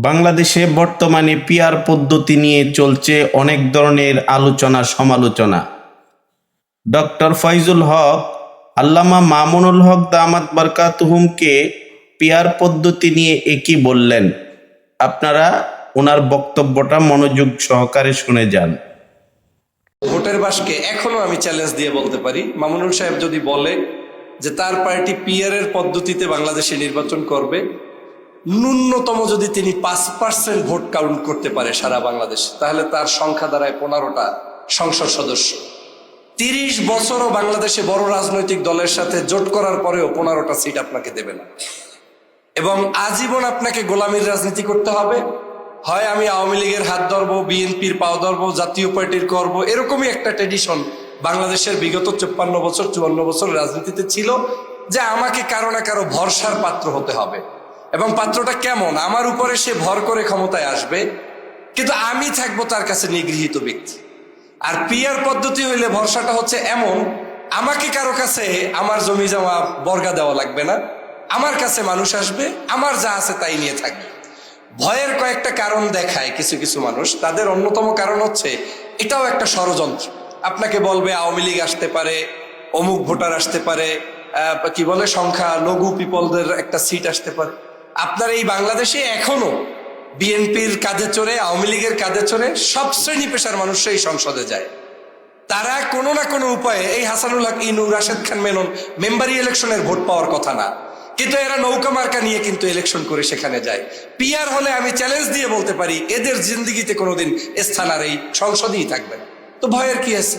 বাংলাদেশে বর্তমানে পিয়ার পদ্ধতি নিয়ে চলছে অনেক ধরনের আলোচনা, সমালোচনা। ডক্টর ফয়জুল হক, আল্লামা মামুনুল হক দামাত বারকাতুহুমকে পিয়ার পদ্ধতি নিয়ে একই বললেন? আপনারা ওনার বক্তব্যটা মনোযোগ সহকারে শুনে যান। ভোটের বাসকে এখনও আমি চ্যালেঞ্জ দিয়ে বলতে পারি। মামুনুল সাহেব যদি বলে যে তার পার্টি পিয়ারের পদ্ধতিতে বাংলাদেশে নির্বাচন করবে ন্যূনতম যদি তিনি পাঁচ পার্সেন্ট ভোট কাউন্ট করতে পারে সারা বাংলাদেশ, তাহলে তার সংখ্যা দাঁড়ায় পনেরোটা সংসদ সদস্য। তিরিশ বছরও বাংলাদেশে বড় রাজনৈতিক দলের সাথে জোট করার পরেও পনেরোটা সিট আপনাকে দেবে না। এবং আজীবন আপনাকে গোলামীর রাজনীতি করতে হবে। হয় আমি আওয়ামী লীগের হাত ধরবো, বিএনপির পাও ধরবো, জাতীয় পার্টির করব, এরকমই একটা ট্রেডিশন বাংলাদেশের বিগত চুপ্পান্ন বছর, চুয়ান্ন বছর রাজনীতিতে ছিল, যে আমাকে কারও না কারও ভরসার পাত্র হতে হবে। এবং পাত্রটা কেমন? আমার উপরে সে ভর করে ক্ষমতায় আসবে, কিন্তু আমি থাকব তার কাছে নিগৃহীত ব্যক্তি। আর পিয়ার পদ্ধতি হইলে ভরসাটা হচ্ছে এমন, আমাকে কারও কাছে আমার জমি জমা বর্গা দেওয়া লাগবে না, আমার কাছে মানুষ আসবে, আমার যা আছে তাই নিয়ে থাকবে। ভয়ের কয়েকটা কারণ দেখায় কিছু কিছু মানুষ, তাদের অন্যতম কারণ হচ্ছে এটাও একটা ষড়যন্ত্র। আপনাকে বলবে আওয়ামী লীগ আসতে পারে, অমুক ভোটার আসতে পারে কি বলে, সংখ্যা, লঘু পিপলদের একটা সিট আসতে পারে। আপনার এই বাংলাদেশে এখনও বিএনপির কাঁধে চড়ে, আওয়ামী লীগের কাঁধে চড়ে সব শ্রেণি পেশার মানুষ এই সংসদে যায়। তারা কোনো না কোনো উপায়ে এই হাসানুল হক ইনু রাশেদ খান মেনন মেম্বারি ইলেকশনের ভোট পাওয়ার কথা না। কিন্তু এরা নৌকা মার্কা নিয়ে কিন্তু ইলেকশন করে সেখানে যায়। পিয়ার হলে আমি চ্যালেঞ্জ দিয়ে বলতে পারি, এদের জিন্দিগিতে কোনোদিন স্থান আর এই সংসদেই থাকবে তো ভয়ের কি আছে?